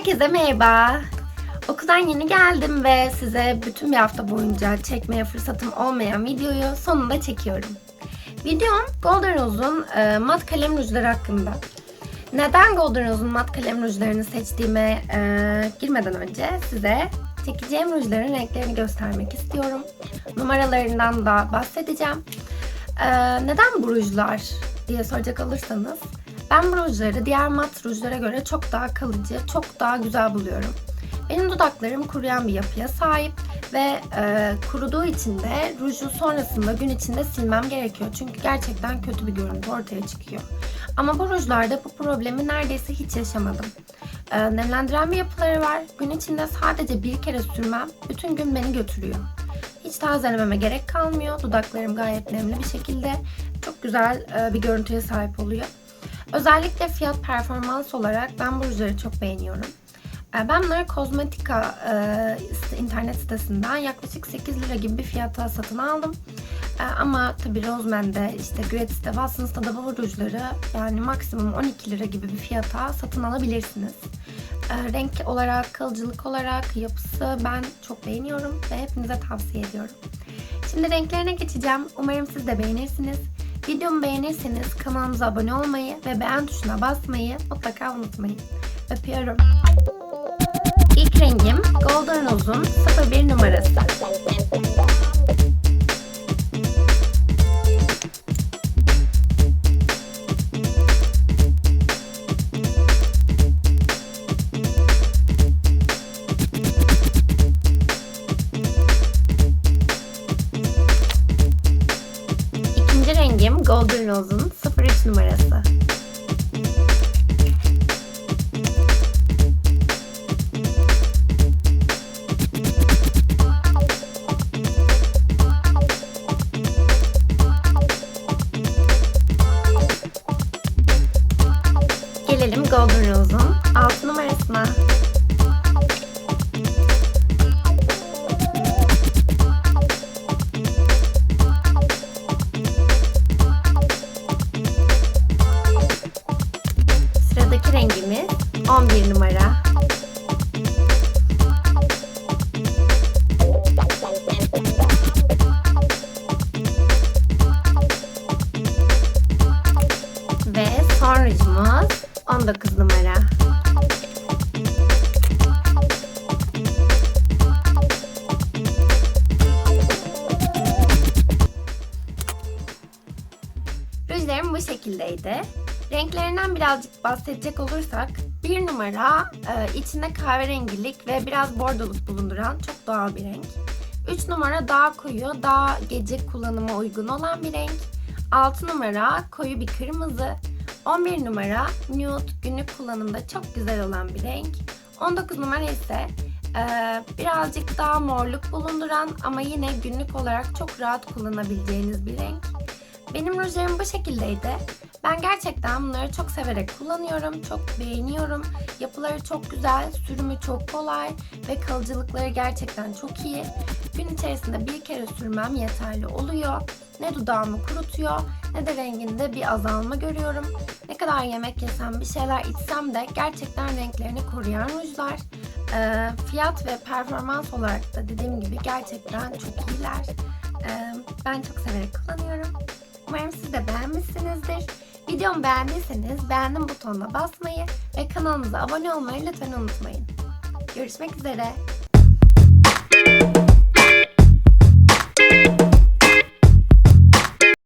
Herkese merhaba. Okuldan yeni geldim ve size bütün bir hafta boyunca çekmeye fırsatım olmayan videoyu sonunda çekiyorum. Videom Golden Rose'un e, mat kalem rujları hakkında. Neden Golden Rose'un mat kalem rujlarını seçtiğime e, girmeden önce size çekeceğim rujların renklerini göstermek istiyorum. Numaralarından da bahsedeceğim. E, neden bu rujlar diye soracak olursanız ben bu rujları diğer mat rujlara göre çok daha kalıcı, çok daha güzel buluyorum. Benim dudaklarım kuruyan bir yapıya sahip ve e, kuruduğu için de ruju sonrasında gün içinde silmem gerekiyor. Çünkü gerçekten kötü bir görüntü ortaya çıkıyor. Ama bu rujlarda bu problemi neredeyse hiç yaşamadım. E, nemlendiren bir yapıları var. Gün içinde sadece bir kere sürmem bütün gün beni götürüyor. Hiç tazelememe gerek kalmıyor. Dudaklarım gayet nemli bir şekilde çok güzel e, bir görüntüye sahip oluyor. Özellikle fiyat performans olarak ben bu rujları çok beğeniyorum. E, Ben bunları Kozmetika e, internet sitesinden yaklaşık 8 lira gibi bir fiyata satın aldım. E, Ama tabii Roseman'de, işte Gratis'te, Watsons'ta da bu rujları yani maksimum 12 lira gibi bir fiyata satın alabilirsiniz. E, Renk olarak, kalıcılık olarak, yapısı ben çok beğeniyorum ve hepinize tavsiye ediyorum. Şimdi renklerine geçeceğim. Umarım siz de beğenirsiniz. Videomu beğenirseniz kanalımıza abone olmayı ve beğen tuşuna basmayı mutlaka unutmayın. Öpüyorum. İlk rengim Golden Rose'un 01 numarası. Rengim Golden Rose'un 03 numarası. Gelelim Golden Rose'un 6 numarasına. 11 numara. Ve son rujumuz 19 numara. Rujlarım bu şekildeydi. Renklerinden birazcık bahsedecek olursak bir numara e, içinde kahverengilik ve biraz bordoluk bulunduran çok doğal bir renk. 3 numara daha koyu, daha gece kullanıma uygun olan bir renk. 6 numara koyu bir kırmızı. 11 numara nude günlük kullanımda çok güzel olan bir renk. 19 numara ise e, birazcık daha morluk bulunduran ama yine günlük olarak çok rahat kullanabileceğiniz bir renk. Benim rujlarım bu şekildeydi. Ben gerçekten bunları çok severek kullanıyorum. Çok beğeniyorum. Yapıları çok güzel, sürümü çok kolay ve kalıcılıkları gerçekten çok iyi. Gün içerisinde bir kere sürmem yeterli oluyor. Ne dudağımı kurutuyor ne de renginde bir azalma görüyorum. Ne kadar yemek yesem, bir şeyler içsem de gerçekten renklerini koruyan rujlar. Ee, fiyat ve performans olarak da dediğim gibi gerçekten çok iyiler. Ee, ben çok severek kullanıyorum. Umarım siz de beğenmişsinizdir. Videomu beğendiyseniz beğendim butonuna basmayı ve kanalımıza abone olmayı lütfen unutmayın. Görüşmek üzere.